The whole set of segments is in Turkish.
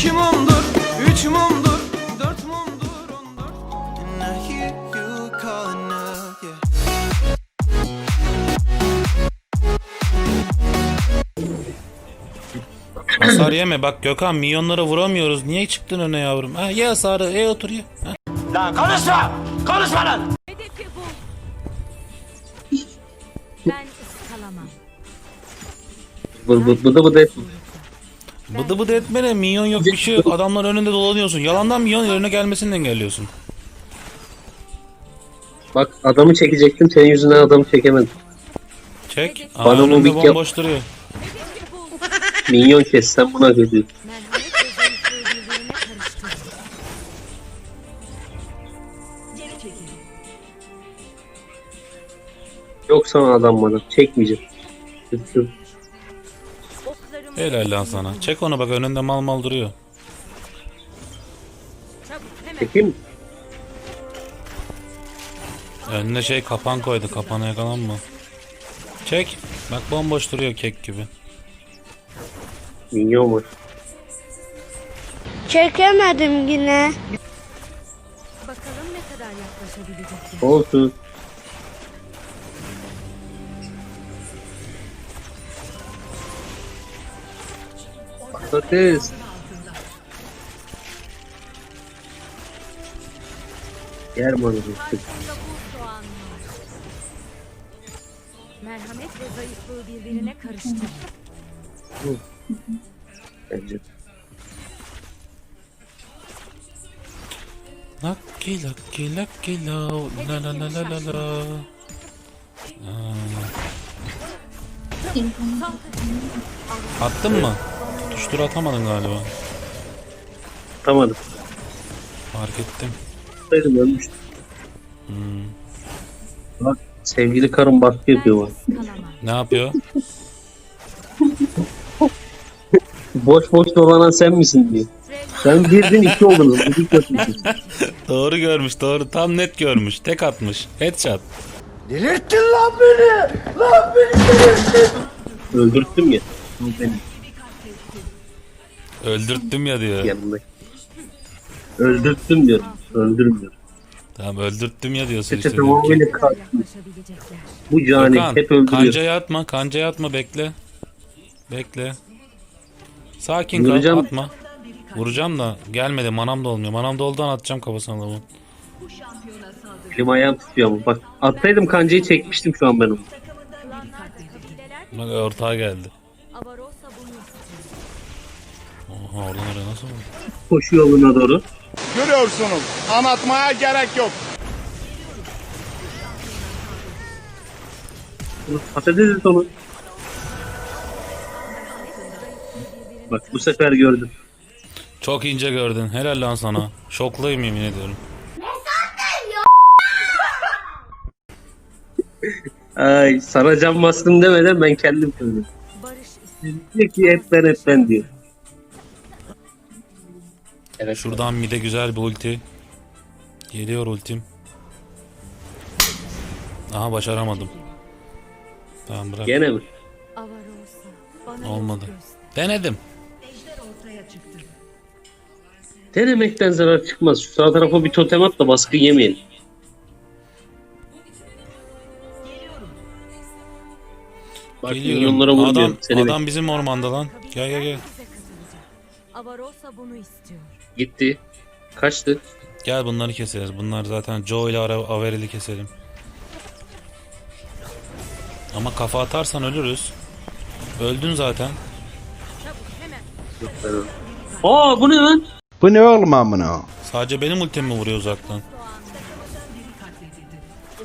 İki mumdur, üç mumdur, dört mumdur, on dört. Hasar yeme bak Gökhan milyonlara vuramıyoruz. Niye çıktın öne yavrum? Ha, ye hasarı e otur ye. Ha. Hedefi bul. Ben ıskalamam. Bıdı bıdı bıdı bıdı etme. Bıdı bıdı etme de minyon yok bir şey yok. Adamlar önünde dolanıyorsun. Yalandan minyon önüne gelmesini engelliyorsun. Bak adamı çekecektim senin yüzünden adamı çekemedim. Çek. Aa, Bana önünde mobik yap. bomboş duruyor. Minyon kes sen buna kötü. Merhamet ve zayıflığı birbirine karıştır. Yok sana adam bana çekmeyeceğim. Helal lan sana. Çek onu bak önünde mal mal duruyor. Çekeyim? Önüne şey kapan koydu. Kapana yakalanma. Çek. Bak bomboş duruyor kek gibi. Var. Çekemedim yine. Bakalım ne kadar yaklaşabilecekler. Olsun. Patates. Yer bana. Merhamet ve zayıflığı birbirine karıştır. bence. Lucky lucky lucky love la la la la la la. Aa. Attın mı? Tuştur atamadın galiba. Tutamadım. Fark ettim. Saydım ölmüştüm. Bak sevgili karım baskı yapıyor bana. Ne yapıyor? Boş boş dolanan sen misin diye. Sen girdin iki oldunuz. Doğru görmüş doğru. Tam net görmüş. Tek atmış. Headshot. Öldürttüm ya. Bu benim Öldürttüm ya diyor. yanımdaki. Öldürttüm diyorum. Öldürmüyorum. Tamam öldürttüm ya diyorsun Çete işte. tamamıyla kalktı. Yaklaşabilecekler. Bu cani Gökhan, hep öldürüyor. kancaya atma. Kancaya atma bekle. Bekle. Sakin kal Vuracağım. atma. Vuracağım da gelmedi manam da olmuyor. Manam da olduğundan atacağım kafasına adamın. Elim ayağım tutuyor ama. Bak attaydım kancayı çekmiştim şu an ben onu. Bak ortağa geldi. Avarosa bunu istiyor. Oha oradan oraya nasıl oldu? Koşu yoluna doğru. Görüyorsunuz. Anlatmaya gerek yok. Patates et onu. Bak bu sefer gördüm. Çok ince gördün. Helal lan sana. Şokluyum yemin ediyorum. Ay sana can bastım demeden ben kendim istiyor. Diyor ki hep ben hep ben diyor. Evet. Şuradan mide güzel bir ulti. Geliyor ultim. Aha başaramadım. Tamam bırak. Gene mi? Olmadı. Denedim. Denemekten zarar çıkmaz. Şu sağ tarafa bir totem at da baskı yemeyelim. Bak Geliyorum. milyonlara vurmuyorum. Adam, Seni adam bizim ormanda lan. Gel gel gel. Avarosa bunu istiyor. gitti. Kaçtı. Gel bunları keseriz. Bunlar zaten Joe ile Averel'i keselim. Ama kafa atarsan ölürüz. Öldün zaten. Çabuk hemen. Aa bu ne lan? Bu ne oğlum amına? Sadece benim ultim mi vuruyor uzaktan?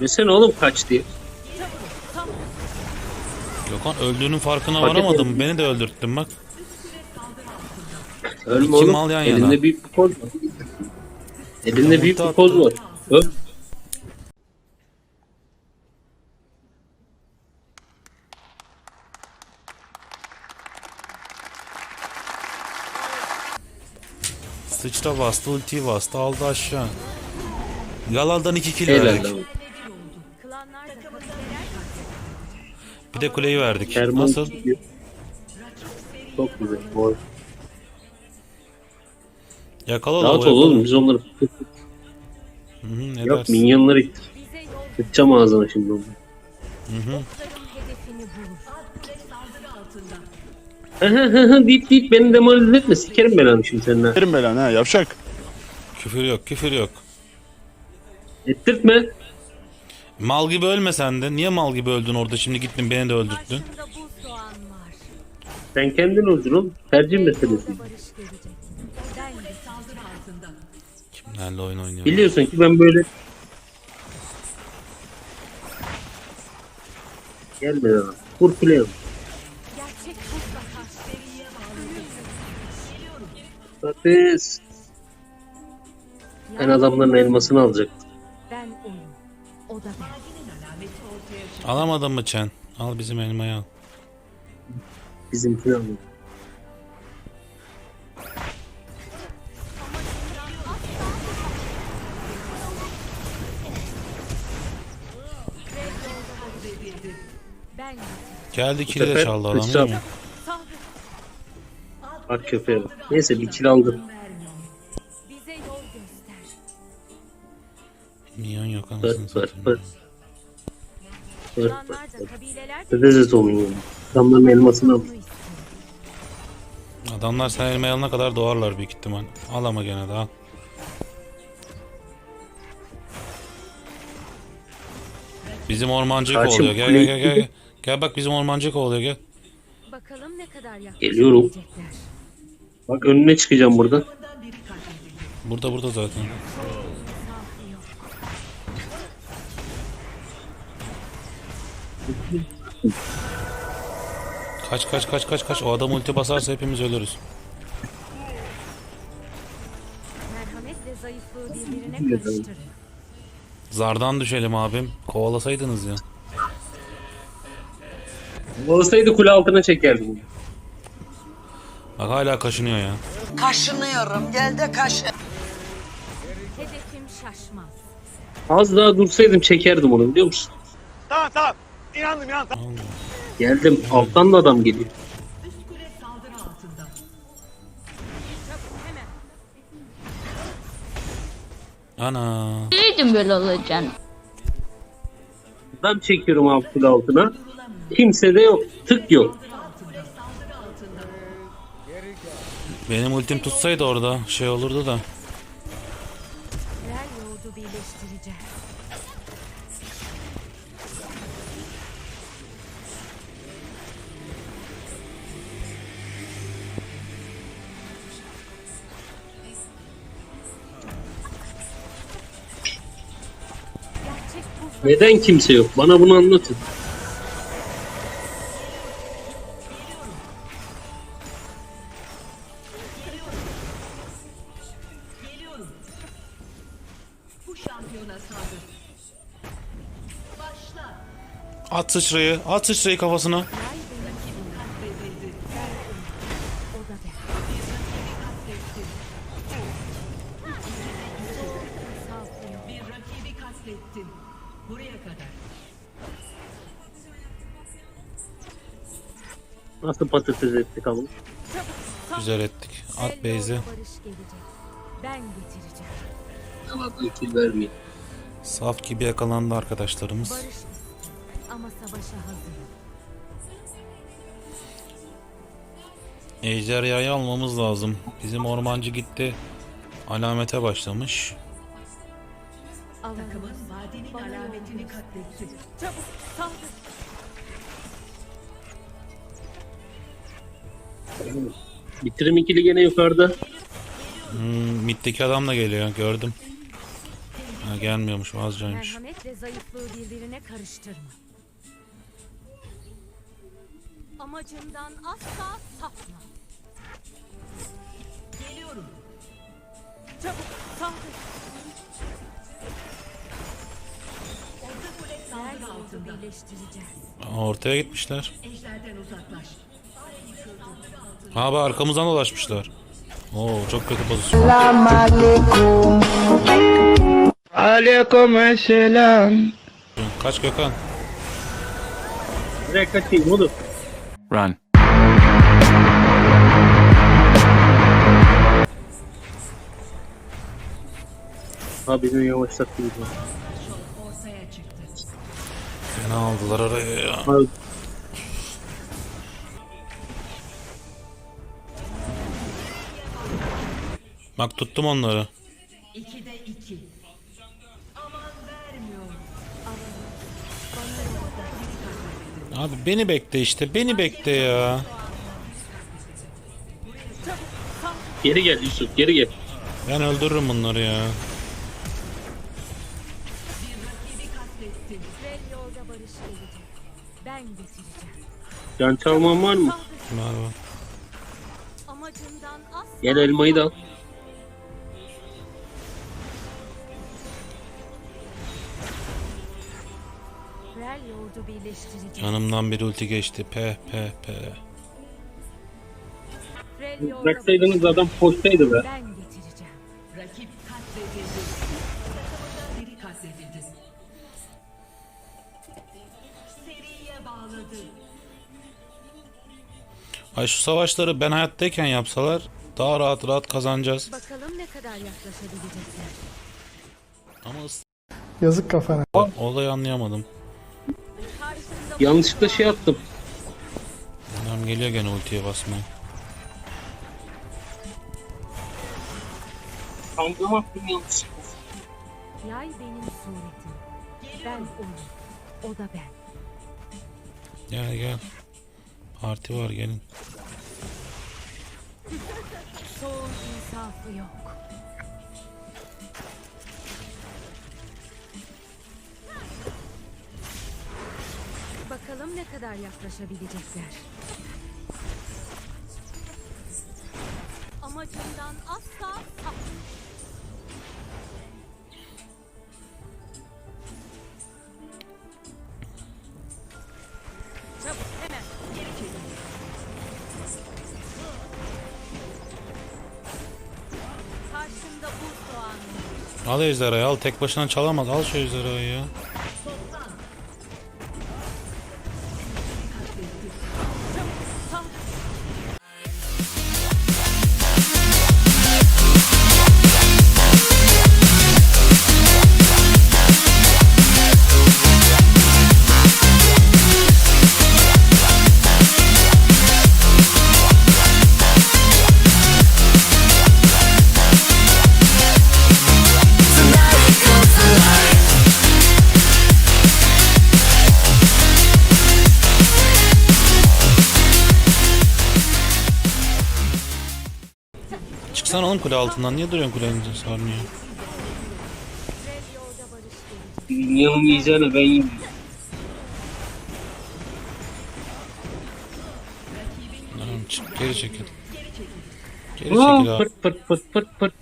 Desene oğlum kaç diye. Gökhan öldüğünün farkına Paket varamadım. Beni de öldürttün bak. Ölme İki oğlum. mal yan yana. Elinde büyük bir koz var. Elinde büyük bir attı. var. Öl. Sıçra bastı, ultiyi bastı, aldı aşağı. Yalandan iki kill Helal verdik. lan. Bir de kuleyi verdik. Kerman Nasıl? Çok güzel. Mor. Yakala da Rahat ol oğlum biz onları Hı hı, ne yok dersin? minyonları Sıkacağım ağzına şimdi onu. okların hedefini bulur. deyip deyip beni demoralize etme. Sikerim belanı şimdi seninle. Verin belanı ha yavşak. Küfür yok küfür yok. Ettirtme. Mal gibi ölme sen de. Niye mal gibi öldün orada şimdi gittin beni de öldürttün. Karşında buz soğan var. Sen kendin öldür oğlum. Tercih meselesi. Barış. Ben de saldırı altında. Kimlerle oyun oynuyor? Biliyorsun ki ben böyle Gelme buzla karşı. Patates. Ben adamların elmasını alacak. Ben. O da ben. Alamadın mı Çen? Al bizim elmayı al. Bizimkini alacak. Geldi kili de sefer çaldı adam sıçram. değil mi? Bak köpeğe bak. Neyse bir kill aldım. Bize yol göster. Minyon yok anasını Pırt pırt satayım. da kabileler de Patates olmuyor. Adamların elmasını al. bunu istiyor. Adamlar sen elmayı alana kadar doğarlar büyük ihtimal. Al ama gene de al. Bizim ormancı Karşı kovalıyor. Gel gel gel gel. Gel bak bizim ormancı kovalıyor gel. Bakalım ne kadar Geliyorum. Bak önüne çıkacağım burada. Burada burada zaten. Kaç kaç kaç kaç kaç. O adam ulti basarsa hepimiz ölürüz. Merhametle zayıflığı birbirine karıştırın. Zardan düşelim abim. Kovalasaydınız ya. Olsaydı kule altına çekerdim. Bak hala kaşınıyor ya. Kaşınıyorum. Gel de kaşı. Hedefim şaşmaz. Az daha dursaydım çekerdim onu biliyor musun? Tamam tamam. İnandım inandım. Geldim. Alttan da adam geliyor. Çabuk hemen. Ana. Biliyordum böyle olacağını. Ben çekiyorum abi kule altına. Kimse de yok. Tık yok. Benim ultim tutsaydı orada şey olurdu da. Neden kimse yok? Bana bunu anlatın. At sıçrayı. At sıçrayı kafasına. o da ben. Safı yok. Nasıl patates ettik abi? Güzel ettik. At Beyzi. Ben getireceğim. Ama bu kill vermeyin. Saf gibi yakalandı arkadaşlarımız. Barış. Ama savaşa hazırım. Ejderhayı almamız lazım. Bizim ormancı gitti. Alamete başlamış. Takımın vadinin alametini katletti. Çabuk saldır. Bitirim ikili gene yukarıda. Hmm, middeki adam da geliyor gördüm. Ha, gelmiyormuş vazcaymış. Merhametle zayıflığı birbirine karıştırma. Amacından asla sapma. Geliyorum. Çabuk saldır. Her yolda birleştireceğiz. Ortaya gitmişler. Ha bak arkamızdan dolaşmışlar. Oo çok kötü pozisyon. Aleyküm selam. Kaç Gökhan. Direkt kaçayım oğlum. Abi beni yavaşlattı çıktı. Fena aldılar oraya ya. Abi, Bak tuttum onları. İkide iki. Abi beni bekle işte. Beni bekle ya. geri gel Yusuf geri gel. Ben öldürürüm bunları ya. Can çalman var mı? Amacından asla Gel elmayı da al. Yanımdan bir ulti geçti. Pe. Rel yolda Bıraksaydınız adam postaydı be. ben getireceğim. Rakip katledildi. Takımından biri katledildi. Seriye bağladı. Ay şu savaşları ben hayattayken yapsalar daha rahat rahat kazanacağız. Bakalım ne kadar yaklaşabilecekler. Ama Yazık kafana. olayı anlayamadım. Yanlışlıkla şey attım. Adam geliyor gene ultiye basmaya. Kangama attım yanlışlıkla. yay benim suretim. Ben oyum. O da ben. Gel gel. Parti var gelin. Soğun insafı yok. Bakalım ne kadar yaklaşabilecekler. Amacından asla sap. Çabuk hemen geri çekil. Karşımda buz. Al ejderhayı al. Tek başına çalamaz. Al şu ejderhayı ya. Kule altından. Niye duruyorsun kulenin sarmıyor? Dünyanın yiyeceğine ben yiyeyim. Tamam çık geri çekil. Geri çekil abi. pırt pırt pırt pırt pırt.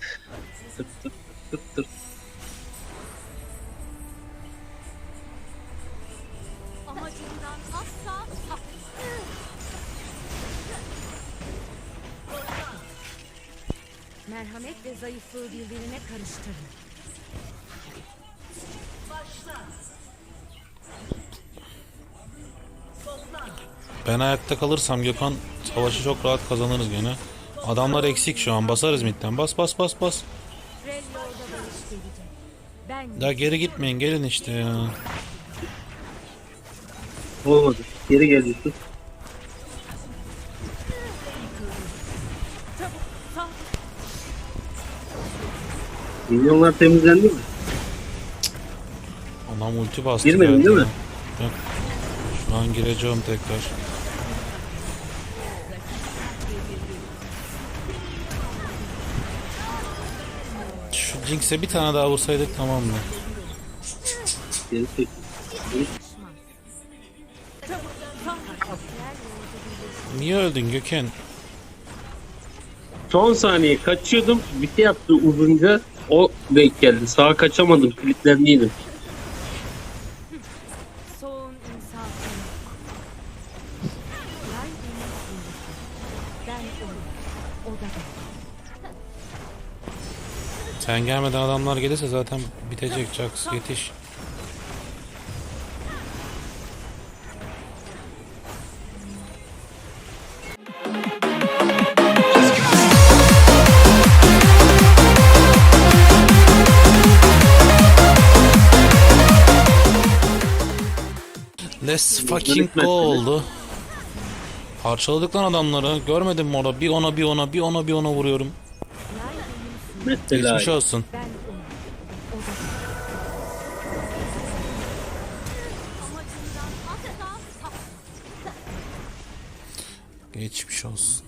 Tırt tırt tırt tırt. Ve zayıflığı birbirine karıştırın. Ben ayakta kalırsam Gökhan savaşı çok rahat kazanırız gene. Adamlar eksik şu an. Basarız midden. Bas bas bas bas. Ya geri gitmeyin. Gelin işte ya. Olmadı. Geri gel Yusuf. Milyonlar temizlendi mi? Adam ulti bastı. Girmedin geldi değil mi? Yok. Şu an gireceğim tekrar. Şu Jinx'e bir tane daha vursaydık tamam mı? Geri çek. Niye öldün Gökhan? Son saniye kaçıyordum. Bir şey yaptı uzunca. O denk geldi. Sağa kaçamadım. Kilitlendiydim. soğun insafı yok. Yay benim suretim. Ben oyum. O da ben. Sen gelmeden adamlar gelirse zaten bitecek Jax yetiş. Let's fucking go oldu. Parçaladık lan adamları. Görmedim mi orada? Bir ona bir ona bir ona bir ona vuruyorum. Mesela Geçmiş olsun. Geçmiş olsun.